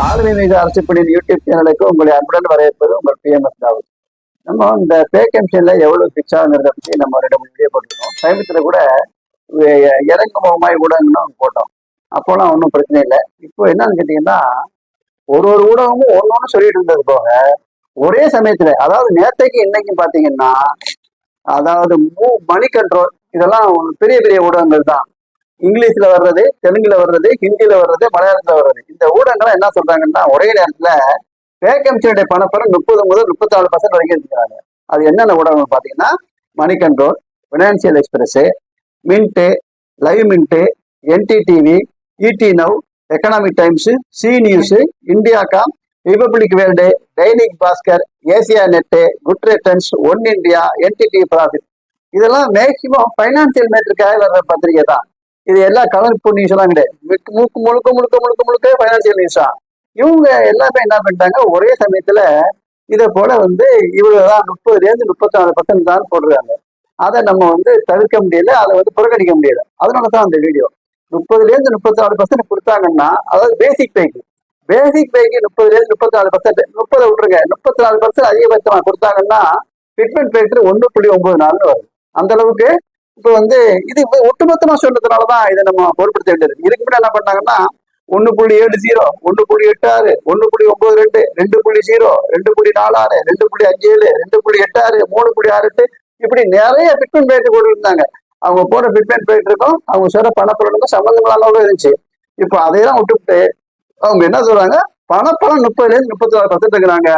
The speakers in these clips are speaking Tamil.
ஆளுமை மீது அரசுப்படியின் யூடியூப் சேனலுக்கு உங்களை அன்புடன் வரவேற்பது உங்கள் பிஎம்எஸ் ராவல் நம்ம இந்த பேக் கமிஷன்ல எவ்வளவு பிக்ஸ் ஆகுங்கிறத பத்தி நம்ம ரெண்டு மூணு வீடியோ போட்டிருக்கோம். சமீபத்தில் கூட வே- இறங்கு முகமாய் ஊடகங்களும் போட்டோம். அப்போலாம் ஒன்றும் பிரச்சனை இல்லை. இப்போ என்னன்னு கேட்டீங்கன்னா ஒரு ஒரு ஊடகமும் ஒன்று ஒன்று சொல்லிட்டு இருந்தது போக ஒரே சமயத்தில் அதாவது நேற்றைக்கு இன்னைக்கும் பார்த்தீங்கன்னா அதாவது மூ மணி கண்ட்ரோல் இதெல்லாம் பெரிய பெரிய ஊடகங்கள் தான். இங்கிலீஷ்ல வர்றது தெலுங்குல வர்றது ஹிந்தியில வர்றது மலையாளத்துல வர்றது. இந்த ஊடகங்கள் என்ன சொல்றாங்கன்னா ஒரே நேரத்துல வேகன்சியுடைய பணப்பரம் முப்பது முதல் முப்பத்தாலு பர்சன்ட் வரைக்கும் இருக்கிறாங்க. அது என்னென்ன ஊடகங்கள் பாத்தீங்கன்னா moneycontrol financial express mint Livemint NDTV ET now economic times Zee news India com Republic World Dainik Bhaskar Asianet good returns one India NDTV profit இதெல்லாம் மேக்சிமம் ஃபைனான்சியல் மேட்டருக்காக வர்ற பத்திரிகை தான் இது எல்லா கலர்ப்பு நியூஸ் எல்லாம் கிடையாது. முழுக்க முழுக்க முழுக்க முழுக்க முழுக்க பைனான்சியல் நியூஸ் தான். இவங்க எல்லாமே என்ன பண்ணிட்டாங்க? ஒரே சமயத்துல இதை போல வந்து இவ்வளவுதான் முப்பதுல இருந்து முப்பத்தி நாலு பர்சன்ட் தான் போடுறாங்க. அதை நம்ம வந்து தவிர்க்க முடியல அதை வந்து புறக்கணிக்க முடியல. அதனால தான் அந்த வீடியோ முப்பதுலேருந்து முப்பத்தி நாலு பர்சன்ட் கொடுத்தாங்கன்னா அதாவது பேசிக் பேக்கு பேசிக் பேக்கு முப்பதுலேருந்து முப்பத்தி நாலு பர்சன்ட் முப்பதை விட்டுருங்க. முப்பத்தி நாலு பர்சன்ட் அதிகபட்சமாக கொடுத்தாங்கன்னா ஃபிட்மெண்ட் ஃபேக்டர் ஒன்று புள்ளி ஒன்பது நாள்னு வரும். அந்த அளவுக்கு இப்போ வந்து இது ஒட்டுமொத்தமா சொன்னதுனாலதான் இதை நம்ம பொருட்படுத்த வேண்டியது இதுக்கு முன்னாடி என்ன பண்ணாங்கன்னா ஒன்று புள்ளி ஏழு ஜீரோ ஒன்று புள்ளி எட்டு ஆறு ஒன்று புள்ளி ஒன்பது ரெண்டு ரெண்டு புள்ளி ஜீரோ ரெண்டு புள்ளி நாலு ஆறு ரெண்டு புள்ளி அஞ்சு ஏழு ரெண்டு புள்ளி எட்டு ஆறு மூணு புள்ளி ஆறு எட்டு இப்படி நிறைய பிட்மெண்ட் போயிட்டு கொண்டு இருந்தாங்க அவங்க போற பிட்மெண்ட் போயிட்டு இருக்கோம். அவங்க சொல்ற பணப்பலனுக்கும் சம்பந்தமில்லாம இருந்துச்சு. இப்போ அதையெல்லாம் விட்டுவிட்டு அவங்க என்ன சொல்றாங்க? பணப்பலன் முப்பதுல இருந்து முப்பத்தி நாலு பர்சன்ட் இருக்கிறாங்க.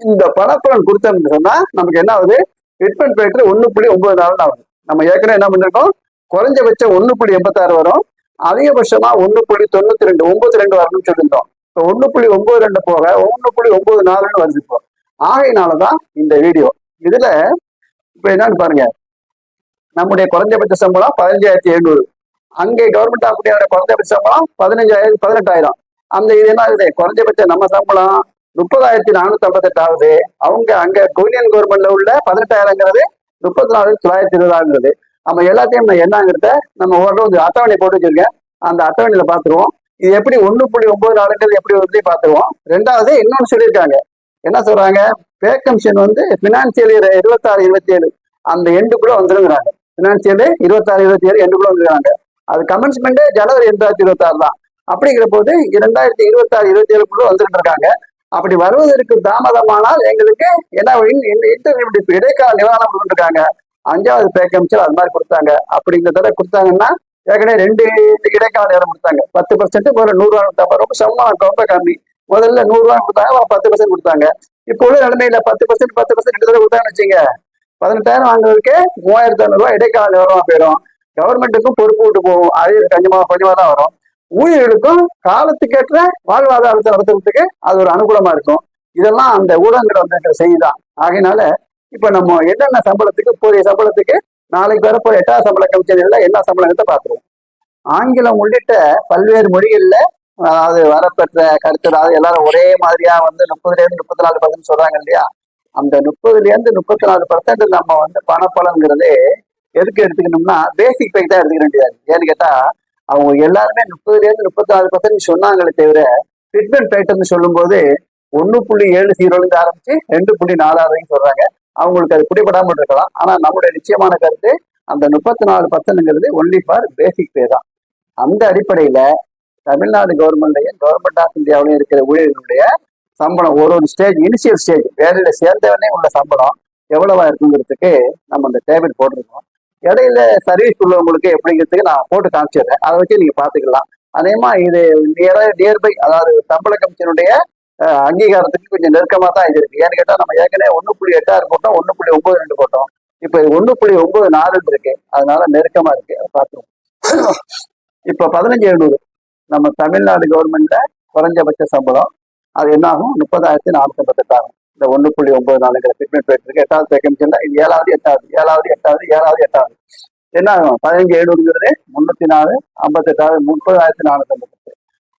இந்த பணப்பலன் கொடுத்தோம்னு சொன்னா நமக்கு என்ன ஆகுது? பிட்மெண்ட் போயிட்டு ஒன்று புள்ளி ஒன்பது நாள் ஆகுது. நம்ம ஏற்கனவே என்ன பண்ணிருக்கோம்? குறைஞ்சபட்சம் ஒன்று புள்ளி எண்பத்தாறு வரும். அதிகபட்சமா ஒன்று புள்ளி தொண்ணூத்தி ரெண்டு ஒன்பது ரெண்டு வரணும்னு சொல்லியிருந்தோம். இப்போ ஒன்று புள்ளி ஒன்பது ரெண்டு போக ஒன்று புள்ளி ஒன்பது நாலுன்னு வருது இப்போ. ஆகையினாலதான் இந்த வீடியோ. இதுல இப்போ என்னன்னு பாருங்க. நம்முடைய குறைஞ்சபட்ச சம்பளம் பதினஞ்சாயிரத்தி எழுநூறு. அங்கே கவர்மெண்ட் ஆஃப் இந்தியாவோட குறைஞ்சபட்ச சம்பளம் பதினஞ்சாயிரம் பதினெட்டாயிரம். அந்த இது என்ன ஆகுது? குறைஞ்சபட்ச நம்ம சம்பளம் முப்பதாயிரத்தி நானூத்தி ஐம்பத்தெட்டு ஆகுது. அவங்க அங்க யூனியன் கவர்மெண்ட்ல உள்ள பதினெட்டாயிரங்கிறது முப்பத்தி நாலு தொள்ளாயிரத்தி இருபதாங்கிறது நம்ம எல்லாத்தையும் நம்ம என்னங்கிறத நம்ம ஒரு அட்டவணை போட்டு வச்சிருக்கேன் அந்த அட்டவணையில பாத்துருவோம் இது எப்படி ஒன்று புள்ளி ஒன்பது நாடுகள் எப்படி வந்து பாத்துருவோம் ரெண்டாவது இன்னொன்று சொல்லியிருக்காங்க. என்ன சொல்றாங்க? வேக்கம்ஷன் வந்து பினான்சியல் இருபத்தாறு இருபத்தி ஏழு அந்த எண்டுக்குள்ள வந்துருங்கிறாங்க. பினான்சியல் இருபத்தாறு இருபத்தி ஏழு எண்டுக்குள்ள வந்துருக்காங்க. அது கமென்ஸ்மெண்ட் ஜனவரி ரெண்டாயிரத்தி இருபத்தாறு தான். அப்படிங்கிற போது இரண்டாயிரத்தி இருபத்தாறு இருபத்தி ஏழுக்குள்ள வந்துட்டு இருக்காங்க. அப்படி வருவதற்கு தாமதமானால் எங்களுக்கு என்ன இன்டர்வியூ இடைக்கால நிவாரணம் கொடுத்துருக்காங்க அஞ்சாவது பே அது மாதிரி கொடுத்தாங்க. அப்படி இந்த தடவை கொடுத்தாங்கன்னா ஏற்கனவே ரெண்டு இடைக்கால நேரம் கொடுத்தாங்க. பத்து பர்சன்ட் முதல்ல நூறுரூவா கொடுத்தாங்க. ரொம்ப சமமா ரொம்ப கம்மி. முதல்ல நூறுரூவா கொடுத்தாங்க பத்து பர்சன்ட் கொடுத்தாங்க. இப்போ உள்ள நிலைமையில பத்து பர்சன்ட் பத்து பர்சன்ட் ரெண்டு தடவை கொடுத்தாங்கன்னு வச்சுங்க பதினெட்டாயிரம் வாங்குறதுக்கு மூவாயிரத்தி ஐநூறுரூவா இடைக்கால நிவாரணம் போயிடும். கவர்மெண்ட்டுக்கும் பொறுப்பு விட்டு போகும். அது கொஞ்சமாக கொஞ்சமாக தான் வரும். ஊழியர்களுக்கும் காலத்துக்கேற்ற வாழ்வாதாரத்தை நடத்துறதுக்கு அது ஒரு அனுகூலமா இருக்கும். இதெல்லாம் அந்த ஊடகங்கள் வந்திருக்கிற செய்தி தான். ஆகையினால இப்ப நம்ம என்னென்ன சம்பளத்துக்கு போதிய சம்பளத்துக்கு நாளைக்கு வரப்போற எட்டாவது சம்பள கமிஷன்ல என்ன சம்பளத்தை பார்த்துருவோம். ஆங்கிலம் உள்ளிட்ட பல்வேறு மொழிகள்ல அதாவது வரப்பெற்ற கருத்து அதாவது எல்லாரும் ஒரே மாதிரியா வந்து முப்பதுல இருந்து முப்பத்தி நாலு பர்சன்ட் சொல்றாங்க இல்லையா? அந்த முப்பதுல இருந்து முப்பத்தி நாலு பர்சன்ட் நம்ம வந்து பணப்பலங்கிறது எதுக்கு எடுத்துக்கணும்னா பேசிக் பை தான் எடுத்துக்க வேண்டியது ஏன்னு கேட்டா அவங்க எல்லாருமே முப்பதுலேருந்து முப்பத்தாறு பர்சன்ட் சொன்னாங்களே தவிர ட்ரீட்மெண்ட் பேட்டர்னு சொல்லும்போது ஒன்று புள்ளி ஏழு ஜீரோலேருந்து ஆரம்பிச்சு ரெண்டு புள்ளி நாலு வரைக்கும் சொல்றாங்க. அவங்களுக்கு அது பிடிபடாமல் இருக்கலாம் ஆனால் நம்முடைய நிச்சயமான கருத்து அந்த முப்பத்தி நாலு பர்சன்ட்ங்கிறது ஒன்லி ஃபார் பேசிக் பே தான். அந்த அடிப்படையில் தமிழ்நாடு கவர்மெண்ட்லையும் கவர்மெண்ட் ஆஃப் இந்தியாவிலையும் இருக்கிற ஊழியர்களுடைய சம்பளம் ஒரு ஒரு ஸ்டேஜ் இனிஷியல் ஸ்டேஜ் வேலையில் சேர்ந்தவனே உள்ள சம்பளம் எவ்வளவா இருக்குங்கிறதுக்கு நம்ம அந்த டேபிள் போட்டிருக்கோம். இடையில சர்வீஸ் உள்ளவங்களுக்கு எப்படிங்கிறதுக்கு நான் போட்டு காமிச்சிடுறேன். அதை வச்சு நீங்க பாத்துக்கலாம் அதேமா இது நியர்பை அதாவது சம்பள கமிஷனுடைய அங்கீகாரத்துக்கு கொஞ்சம் நெருக்கமா தான் இது இருக்கு. ஏன்னு கேட்டா நம்ம ஏற்கனவே ஒண்ணு புள்ளி எட்டாறு போட்டோம் ஒண்ணு புள்ளி ஒன்பது ரெண்டு போட்டோம். இப்போ இது ஒண்ணு புள்ளி ஒன்பது நாலு இருக்கு. அதனால நெருக்கமா இருக்கு. அதை பார்த்துருவோம். இப்ப பதினஞ்சு எழுநூறு. நம்ம தமிழ்நாடு கவர்மெண்ட்ல குறைஞ்சபட்ச சம்பளம் அது என்னாகும்? முப்பதாயிரத்தி நானூத்தி ஐம்பத்தெட்டு இந்த ஒன்று புள்ளி ஒன்பது நாலுங்கிற ஃபிட்மெண்ட் போயிட்டு இருக்கு எட்டாவது செகண்ட் இது ஏழாவது எட்டாவது ஏழாவது எட்டாவது ஏழாவது எட்டாவது. என்ன ஆகும்? பதினஞ்சு ஏழுங்கிறது முன்னூத்தி நாலு ஐம்பத்தெட்டாவது முப்பதாயிரத்தி நானூத்தி ஐம்பத்தெட்டு.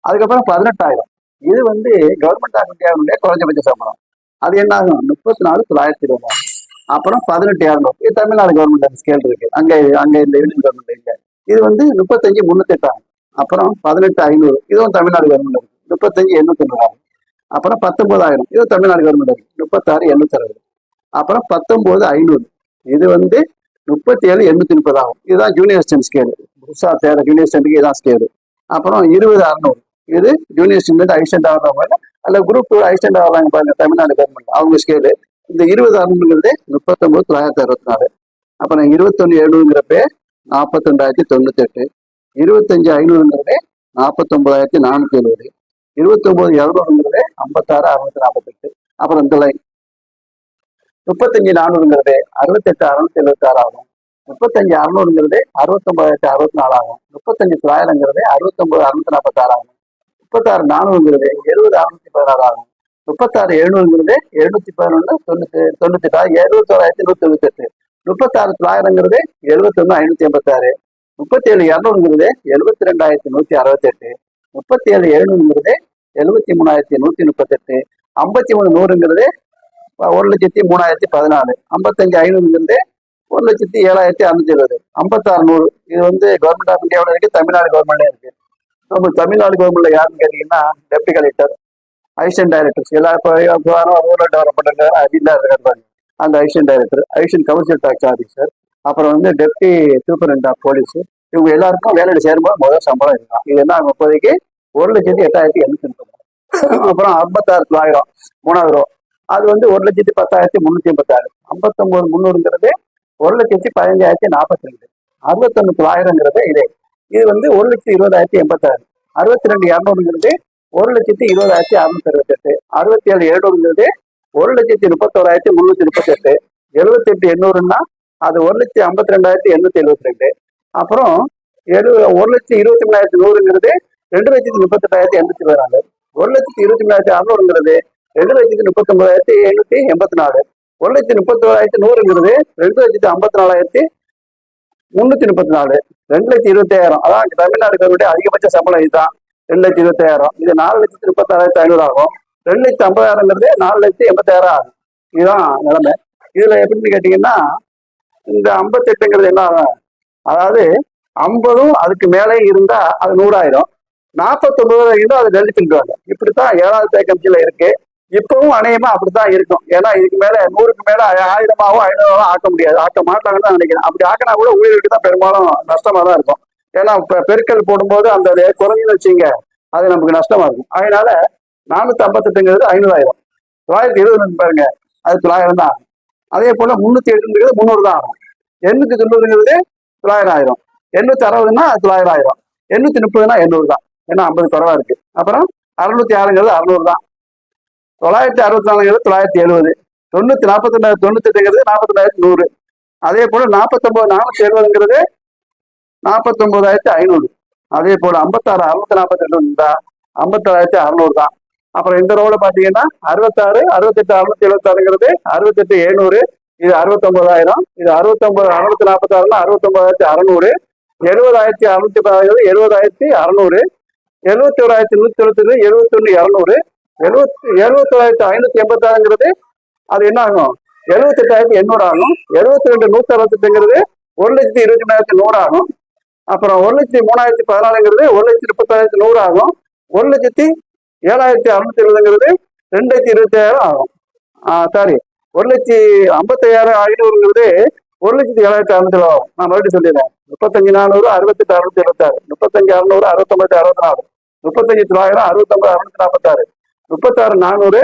அதுக்கப்புறம் பதினெட்டாயிரம். இது வந்து கவர்மெண்ட் ஆஃப் இந்தியாவுடைய குறைஞ்சபட்ச சம்பளம். அது என்ன ஆகும்? முப்பத்தி நாலு தொள்ளாயிரத்தி இருபது. அப்புறம் பதினெட்டு இரநூறு இது தமிழ்நாடு கவர்மெண்ட் ஸ்கேல் இருக்கு. அங்கே அங்கே இந்த யூனியன் கவர்மெண்ட் இல்லை இது வந்து முப்பத்தஞ்சு முன்னூத்தி எட்டாகும் அப்புறம் பதினெட்டு ஐநூறு. இதுவும் தமிழ்நாடு கவர்மெண்ட் இருக்கு. முப்பத்தஞ்சு எண்ணூத்தி தொண்ணூறாகும் அப்புறம் பத்தொன்பதாயிரம். இது தமிழ்நாடு கவர்மெண்ட் முப்பத்தாறு எண்ணூத்தி அறுபது அப்புறம் பத்தொன்பது ஐநூறு. இது வந்து முப்பத்தி ஏழு எண்ணூத்தி முப்பது ஆகும் இதுதான் ஜூனியர் ஸ்டென்ட் ஸ்கேலு புதுசா தேவை ஜூனியர் ஸ்டென்ட்டுக்கு இதான் ஸ்கேலு அப்புறம் இருபது அறுநூறு. இது ஜூனியர் ஸ்டென்ட் ஐஸ்டென்ட் ஆகிறவங்க அல்ல குரூப் டூ ஐஸ்டென்ட் ஆகிறாங்க பாருங்க தமிழ்நாடு கவர்மெண்ட் அவங்க ஸ்கேலு இந்த இருபது அறுநூறுங்கிறது முப்பத்தொன்பது தொள்ளாயிரத்தி அறுபத்தி நாலு அப்புறம் இருபத்தொன்னு எழுநூறுங்கிறப்பே நாற்பத்தி ரெண்டாயிரத்தி தொண்ணூத்தி எட்டு இருபத்தஞ்சு ஐநூறுங்கிறது நாற்பத்தொன்பதாயிரத்தி நானூத்தி எழுபது. இருபத்தொன்பது இரநூறுங்கிறது ஐம்பத்தாறு அறுநூத்தி நாற்பத்தெட்டு. அப்புறம் இந்த லைன் முப்பத்தஞ்சு நானூறுங்கிறது அறுபத்தெட்டு அறுநூத்தி எழுபத்தி ஆறு ஆகும். முப்பத்தஞ்சு அறுநூறுங்கிறது அறுபத்தொன்பதாயிரத்தி அறுபத்தி நாலு ஆகும். முப்பத்தஞ்சு தொள்ளாயிரங்கிறது அறுபத்தொன்பது அறுநூத்தி நாற்பத்தி ஆறு ஆகும். முப்பத்தாறு நானூறுங்கிறது எழுபது அறுநூத்தி பதினாறு ஆகும். முப்பத்தாறு எழுநூறுங்கிறது எழுநூத்தி பதினொன்று தொண்ணூத்தி தொண்ணூத்தி எட்டு எழுபத்தோராயிரத்தி நூத்தி தொண்ணூத்தி எட்டு முப்பத்தாறு தொள்ளாயிரங்கிறது எழுபத்தொன்னு ஐநூத்தி எண்பத்தாறு. முப்பத்தி ஏழு இரநூறுங்கிறது எழுபத்தி ரெண்டாயிரத்தி நூத்தி அறுபத்தி எட்டு முப்பத்தி ஏழு எழுநூறுங்கிறது எழுபத்தி மூணாயிரத்தி நூத்தி முப்பத்தெட்டு. ஐம்பத்தி மூணு நூறுங்கிறது ஒரு லட்சத்தி மூணாயிரத்தி பதினாலு. ஐம்பத்தஞ்சு ஐநூறுங்கிறது ஒரு லட்சத்தி ஏழாயிரத்தி அறுநூத்தி எழுபது ஐம்பத்தாறு நூறு. இது வந்து கவர்மெண்ட் ஆஃப் இந்தியாவில் இருக்கு தமிழ்நாடு கவர்மெண்ட்ல இருக்கு. நம்ம தமிழ்நாடு கவர்மெண்ட்ல யாருன்னு கேட்டீங்கன்னா டெப்டி கலெக்டர் அசிஸ்டன்ட் டைரக்டர்ஸ் எல்லா இப்போ ரூரல் டெவலப்மெண்ட் அதில் இருக்காரு அந்த assistant director assistant commercial tax officer அப்புறம் வந்து டெப்டி சூப்பரண்ட் ஆஃப் போலீஸ் இவங்க எல்லாருக்கும் வேலையில் சேரும்போது முதல் சம்பளம் இருக்கலாம் இது என்ன அவங்க இப்போதைக்கு ஒரு லட்சத்தி எட்டாயிரத்தி எண்ணூத்தி முப்பது அப்புறம் ஐம்பத்தாறு தொள்ளாயிரம் மூணாவது ரூபா அது வந்து ஒரு லட்சத்தி பத்தாயிரத்தி முன்னூத்தி எண்பத்தாறு. ஐம்பத்தொன்பது முந்நூறுங்கிறது ஒரு லட்சத்தி பதினஞ்சாயிரத்தி நாற்பத்தி ரெண்டு. அறுபத்தொன்னு தொள்ளாயிரங்கிறது இதே. இது வந்து ஒரு லட்சத்தி இருபதாயிரத்தி எண்பத்தாறு. அறுபத்தி ரெண்டு இரநூறுங்கிறது ஒரு லட்சத்தி இருபதாயிரத்தி அறுநூத்தி அறுபத்தெட்டு. அறுபத்தி ஏழு எழுநூறுங்கிறது ஒரு லட்சத்தி முப்பத்தோராயிரத்தி முந்நூற்றி முப்பத்தெட்டு. எழுபத்தி எட்டு எண்ணூறுன்னா அது ஒரு லட்சத்தி ஐம்பத்தி ரெண்டாயிரத்தி எண்ணூத்தி எழுபத்தி ரெண்டு. அப்புறம் எழு ஒரு லட்சத்தி இருபத்தி மூணாயிரத்தி நூறுங்கிறது ரெண்டு லட்சத்தி முப்பத்தெட்டாயிரத்தி எண்பத்தி பதினாலு ஒரு லட்சத்தி இருபத்தி மூணாயிரத்தி அறுநூறுங்கிறது ரெண்டு லட்சத்தி முப்பத்தி ஒன்பதாயிரத்தி எழுநூத்தி எண்பத்தி நாலு. ஒரு லட்சத்தி முப்பத்தி ஓராயிரத்தி நூறுங்கிறது ரெண்டு லட்சத்தி ஐம்பத்தி நாலாயிரத்தி முன்னூத்தி முப்பத்தி நாலு. ரெண்டு லட்சத்தி இருபத்தாயிரம். அதான் தமிழ்நாடு கவர்மெண்ட் அதிகபட்ச சம்பளம் இதுதான். ரெண்டு லட்சத்தி இருபத்தாயிரம். இது நாலு லட்சத்தி முப்பத்தாறாயிரத்தி ஐநூறு ஆகும் ரெண்டு லட்சத்தி ஐம்பதாயிரங்கிறது நாலு லட்சத்தி எண்பத்தாயிரம் ஆகும். இதுதான் நிலைமை. இதுல எப்படின்னு கேட்டீங்கன்னா இந்த ஐம்பத்தெட்டுங்கிறது என்ன ஆகும்? அதாவது ஐம்பதும் அதுக்கு மேலே இருந்தா அது நூறாயிரம். நாற்பத்தொன்பது இருந்தால் அதை டெல்லி சொல்லுவாங்க இப்படித்தான் ஏழாவது பே கமிஷன்ல இருக்கு. இப்பவும் அநேகமா அப்படித்தான் இருக்கும். ஏன்னா இதுக்கு மேல நூறுக்கு மேல ஆயிரமாவும் ஐநூறாவும் ஆக்க முடியாது. ஆக்க மாட்டாங்கன்னு தான் நினைக்கிறேன். அப்படி ஆக்கினா கூட ஊழியருக்கு தான் பெரும்பாலும் நஷ்டமா தான் இருக்கும். ஏன்னா பெருக்கல் போடும்போது அந்த குறைஞ்சு வச்சுங்க அது நமக்கு நஷ்டமா இருக்கும். அதனால நானூத்தி ஐம்பத்தெட்டுங்கிறது ஐநூறாயிரம். தொள்ளாயிரத்தி இருபது பாருங்க அது தொள்ளாயிரம் தான் ஆகும். அதே போல முன்னூத்தி எட்டுங்கிறது முந்நூறு தான் ஆகும். எண்ணூத்தி தொண்ணூறுங்கிறது தொள்ளாயிரம் ஆயிரம். எண்ணூத்தி அறுபதுன்னா தொள்ளாயிரம் ஆயிரம். எண்ணூத்தி முப்பதுனா எண்ணூறு தான். ஏன்னா ஐம்பது குறவா இருக்கு. அப்புறம் அறுநூத்தி ஆறுங்கிறது அறுநூறு தான். தொள்ளாயிரத்தி அறுபத்தி நாலுங்கிறது தொள்ளாயிரத்தி எழுபது தொண்ணூத்தி நாற்பத்தி ரெண்டாயிரத்தி தொண்ணூத்தி எட்டுங்கிறது நாற்பத்தி ரெண்டாயிரத்தி நூறு. அதே போல நாற்பத்தொன்பது நானூத்தி எழுபதுங்கிறது நாற்பத்தொன்பதாயிரத்தி ஐநூறு. அதே போல ஐம்பத்தாறு அறுநூத்தி நாற்பத்தி ரெண்டு இருந்தா ஐம்பத்தாறாயிரத்தி அறுநூறு தான். அப்புறம் இந்த ரோல பாத்தீங்கன்னா அறுபத்தாறு அறுபத்தெட்டு அறுநூத்தி எழுபத்தாறுங்கிறது அறுபத்தெட்டு எழுநூறு இது அறுபத்தொன்பதாயிரம். இது அறுபத்தொன்பது அறுநூத்தி நாற்பத்தாறுனா அறுபத்தொன்பதாயிரத்தி அறுநூறு. எழுபதாயிரத்தி அறுநூத்தி பதினாறு எழுபதாயிரத்தி அறுநூறு. எழுபத்தி ஓராயிரத்தி நூத்தி எழுபத்தி எழுபத்தி ஒண்ணு இரநூறு. எழுபத்தி எழுபத்தி தொள்ளாயிரத்தி ஐநூத்தி எண்பத்தாறுங்கிறது அது என்ன ஆகும்? எழுபத்தி எட்டாயிரத்தி எண்ணூறு ஆகும். எழுபத்தி ரெண்டு நூத்தி அறுபத்தெட்டுங்கிறது ஒரு லட்சத்தி இருபத்தி ரெண்டாயிரத்தி நூறு ஆகும். அப்புறம் ஒரு லட்சத்தி மூணாயிரத்தி பதினாலுங்கிறது ஒரு லட்சத்தி முப்பத்தாயிரத்தி நூறு ஆகும். ஒரு லட்சத்தி ஏழாயிரத்தி அறுநூத்தி எழுபதுங்கிறது ரெண்டு லட்சத்தி இருபத்தி ஆயிரம் ஆகும் சாரி ஒரு லட்சத்தி ஐம்பத்தையாயிரம் ஐநூறுங்கிறது ஒரு லட்சத்தி ஏழாயிரத்தி அறுநூத்தி ஆகும். நான் மறுபடியும் சொல்லிடுறேன். முப்பத்தஞ்சு நானூறு அறுபத்தெட்டு அறுநூத்தி எழுபத்தாறு. முப்பத்தஞ்சு அறுநூறு அறுபத்தொம்பது அறுபத்தி நாலு. முப்பத்தஞ்சு தொள்ளாயிரம் அறுபத்தொன்பது அறுநூத்தி நாற்பத்தாறு முப்பத்தாறு நானூறு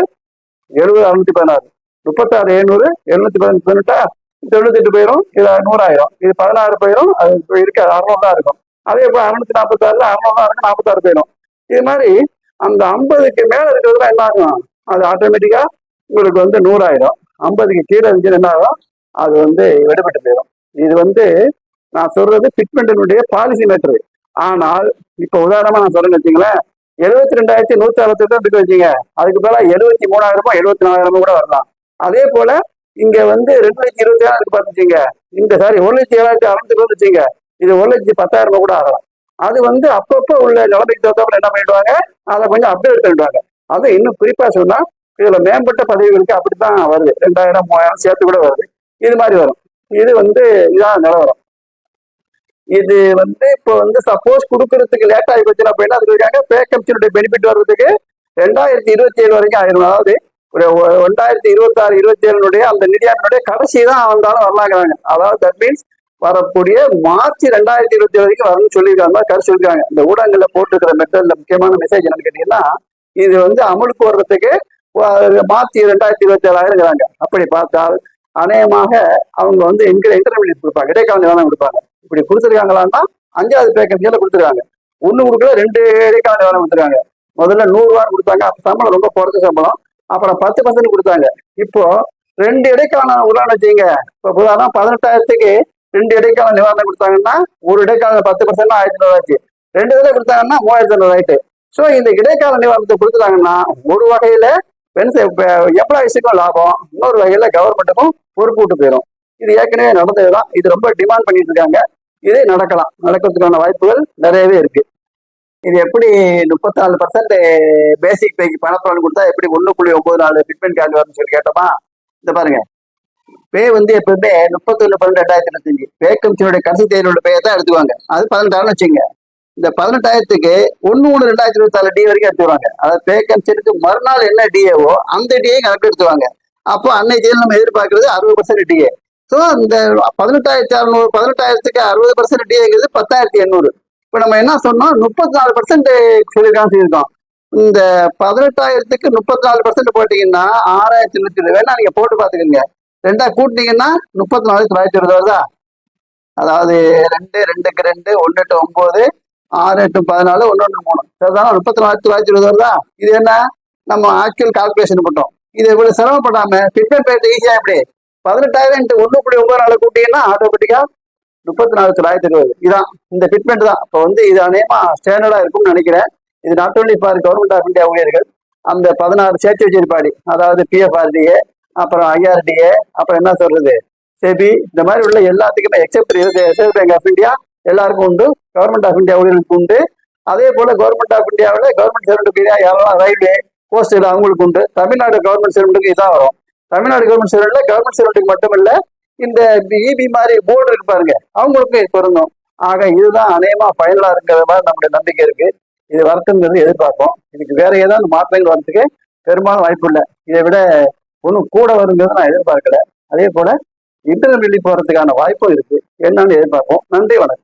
எழுபது அறுநூத்தி பதினாறு. முப்பத்தாறு எழுநூறு எழுநூத்தி பதினஞ்சு பதினெட்டா? தொண்ணூத்தி எட்டு போயிரும் இது நூறாயிரம். இது பதினாறு போயிரும் அது இப்போ இருக்கு அறுநூறு தான் இருக்கும். அதே போல் அறுநூத்தி நாற்பத்தாறுல அறுநூறு தான் இருக்கும் நாற்பத்தாறு போயிடும் இது மாதிரி அந்த ஐம்பதுக்கு மேல இருக்கிறதுல என்ன ஆகும்? அது ஆட்டோமேட்டிக்கா உங்களுக்கு வந்து நூறாயிரம். ஐம்பதுக்கு கீழே இருந்துச்சு என்ன ஆகும்? அது வந்து விடுபட்டு போயிடும் இது வந்து நான் சொல்றது ஃபிட்மெண்ட்டினுடைய பாலிசி மேட்ரு ஆனால் இப்ப உதாரணமா நான் சொல்றேன்னு வச்சுங்களேன் எழுபத்தி ரெண்டாயிரத்தி நூத்தி அறுபத்தி எட்டு வச்சுங்க அதுக்கு மேல எழுபத்தி மூணாயிரமோ எழுபத்தி நாலாயிரமோ கூட வரலாம். அதே போல இங்க வந்து ரெண்டு லட்சத்தி இருபத்தி ஏழாயிரத்து பார்த்துச்சிங்க இந்த சாரி ஒரு லட்சம் ஏழாயிரத்தி அறுநூத்தி இருபது வச்சுங்க. இது ஒரு லட்சத்தி பத்தாயிரமா கூட ஆகலாம். அது வந்து அப்பப்போ உள்ள நிலைமைக்கு தகுந்தாப்புல என்ன பண்ணிடுவாங்க? அதை கொஞ்சம் அப்டேட் பண்ணிடுவாங்க. அது இன்னும் குறிப்பா சொன்னா இதுல மேம்பட்ட பதவிகளுக்கு அப்படித்தான் வருது. ரெண்டாயிரம் மூவாயிரம் சேர்த்து கூட வருது. இது மாதிரி வரும். இது வந்து இதான் நிலவரம். இது வந்து இப்போ வந்து சப்போஸ் கொடுக்கறதுக்கு லேட் ஆகி போச்சுன்னா அப்படின்னா என்ன சொல்லிருக்காங்க? பே கமிஷனுடைய பெனிஃபிட் வர்றதுக்கு ரெண்டாயிரத்தி இருபத்தி ஏழு வரைக்கும் ஆயிரும். அதாவது ஒரு ரெண்டாயிரத்தி இருபத்தி ஆறு இருபத்தி ஏழுனுடைய அந்த நிதியாண்டினுடைய கடைசி தான் வந்தாலும் வரலாங்கிறாங்க. அதாவது தட் மீன்ஸ் வரக்கூடிய மார்ச் ரெண்டாயிரத்தி இருபத்தி ஏழு வரைக்கும் வரணும்னு சொல்லியிருக்காங்க. கருத்து சொல்லியிருக்காங்க. இந்த ஊடகங்கள்ல போட்டுருக்கிற இந்த முக்கியமான மெசேஜ் என்னன்னு கேட்டீங்கன்னா இது வந்து அமலுக்கு வர்றதுக்கு மார்ச் ரெண்டாயிரத்தி இருபத்தி ஏழாயிரங்கிறாங்க அப்படி பார்த்தால் அநேகமாக அவங்க வந்து எங்க இன்டர்மீடியட் கொடுப்பாங்க. இடைக்கால நிவாரணம் கொடுப்பாங்க. இப்படி கொடுத்துருக்காங்களான்னா அஞ்சாவது பேக்கேஜில் கொடுத்துருக்காங்க. ஒன்று கொடுக்கல ரெண்டு இடைக்கால நிவாரணம் கொடுத்துருக்காங்க. முதல்ல நூறு கொடுத்தாங்க அப்போ சம்பளம் ரொம்ப குறைச்ச சம்பளம். அப்புறம் பத்து பர்சன்ட் கொடுத்தாங்க. இப்போ ரெண்டு இடைக்காலம் உதாரணம் வச்சுங்க இப்போ உதாரணம் பதினெட்டாயிரத்துக்கு ரெண்டு இடைக்கால நிவாரணம் கொடுத்தாங்கன்னா ஒரு இடைக்கால பத்து பர்சன்ட் ஆயிரத்தி ஐநூறுவாச்சு ரெண்டு இதில் கொடுத்தாங்கன்னா மூவாயிரத்தி ஐநூறு ஆயிட்டு. ஸோ இந்த இடைக்கால நிவாரணத்தை கொடுத்துட்டாங்கன்னா ஒரு வகையில எம்ப்ளாயிஸுக்கும் லாபம் இன்னொரு வகையில் கவர்மெண்ட்டுக்கும் பொறுப்பு விட்டு போயிடும் இது ஏற்கனவே நடந்தது தான் இது ரொம்ப டிமாண்ட் பண்ணிட்டு இருக்காங்க. இது நடக்கலாம். நடக்கிறதுக்கான வாய்ப்புகள் நிறையவே இருக்கு. இது எப்படி முப்பத்தாலு பர்சன்ட் பேசிக் பேக்கு பணப்பலன் கொடுத்தா எப்படி ஒன்று புள்ளி ஒன்பது நாலு பிட்மெண்ட் கார்டு வரும்னு சொல்லி கேட்டோமா? இந்த பாருங்க. பே வந்து எப்பவுமே முப்பத்தொன்னு பன்னெண்டு ரெண்டாயிரத்தி இருபத்தஞ்சு. பே கமிஷனுடைய கடைசி தேதியோட பே தான் எடுத்துவாங்க அது பதினெட்டாயிரம் வச்சுங்க இந்த பதினெட்டாயிரத்துக்கு ஒன்று ஒன்று ரெண்டாயிரத்தி இருபத்தி நாலு டி வரைக்கும் எடுத்துருவாங்க அதாவது பே கமிஷனுக்கு மறுநாள் என்ன டிஏவோ அந்த டிஏ கணக்கு எடுத்துவாங்க அப்போ அன்னைக்கு தேதி நம்ம எதிர்பார்க்கறது அறுபது பர்சன்ட் டிஏ ஸோ இந்த பதினெட்டாயிரத்தி அறுநூறு பதினெட்டாயிரத்துக்கு அறுபது பர்சன்ட் டிஏங்கிறது பத்தாயிரத்தி எண்ணூறு. இப்போ நம்ம என்ன சொன்னோம்? முப்பத்தி நாலு பர்சன்ட் சொல்லியிருக்காங்க சொல்லியிருக்கோம் இந்த பதினெட்டாயிரத்துக்கு முப்பத்தி நாலு பர்சன்ட் போட்டீங்கன்னா ஆறாயிரத்தி நூற்றி இருபது. வேணா நீங்க போட்டு பார்த்துக்கோங்க. ரெண்டா கூட்டினீங்கன்னா முப்பத்தி நாலு தொள்ளாயிரத்தி இருபது வருதா? அதாவது ரெண்டு ரெண்டுக்கு ரெண்டு ஒன்று எட்டு ஒன்பது ஆறு எட்டு பதினாலு ஒன்று ஒன்று மூணு. சரிதானா? முப்பத்தி நாலு தொள்ளாயிரத்தி இருபது வருதா? இது என்ன? நம்ம ஆக்சுவல் கால்குலேஷன் பண்ணோம் இது இவ்வளவு சிரமப்படாம ஃபிட்மெண்ட் ரேட் ஈஸியா எப்படி? பதினெட்டாயிரம் இன்ட்டு ஒன்று புள்ளி ஒன்பது நாள் கூட்டிங்கன்னா ஆட்டோமேட்டிக்கா முப்பத்தி நாலு தொள்ளாயிரத்தி இருபது இதான் இந்த ட்ரீட்மெண்ட் தான். இப்போ வந்து இது அநேகமா ஸ்டாண்டர்டா இருக்கும்னு நினைக்கிறேன். இது not only for government of India ஊழியர்கள் அந்த பதினாறு சேர்த்து வச்சிருப்பாடி அதாவது பிஎஃப்ஆர்டிஏ அப்புறம் ஐஆர்டிஏ அப்புறம் என்ன சொல்றது? செபி இந்த மாதிரி உள்ள எல்லாத்துக்குமே except reserve bank of India எல்லாருக்கும் உண்டு. கவர்மெண்ட் ஆஃப் இந்தியா ஊழியர்களுக்கு உண்டு. அதே போல கவர்மெண்ட் ஆஃப் இந்தியாவில் கவர்மெண்ட் சர்வெண்ட்டுக்கு யாரெல்லாம் ரயில்வே போஸ்ட் அவங்களுக்கு உண்டு. தமிழ்நாடு கவர்மெண்ட் சர்வெண்ட்டுக்கு இதான் வரும். தமிழ்நாடு கவர்மெண்ட் சர்வெண்ட்ல கவர்மெண்ட் சர்வெண்ட்டுக்கு மட்டும் இந்த இபி மாதிரி போர்டு இருக்கு பாருங்க அவங்களுக்கும் பொருந்தும். ஆக இதுதான் அநேகமா ஃபைனலா இருக்கிற மாதிரி நம்முடைய நம்பிக்கை இருக்கு. இது வரட்டுங்கிறது எதிர்பார்ப்போம். இதுக்கு வேற ஏதாவது மாற்றங்கள் வரதுக்கு பெரும்பாலும் வாய்ப்பு இல்லை. இதை விட ஒன்றும் கூட வருங்கிறது நான் எதிர்பார்க்கல. அதே போல இன்டர்நெட் வெளி போறதுக்கான வாய்ப்பும் இருக்கு. என்னன்னு எதிர்பார்ப்போம். நன்றி வணக்கம்.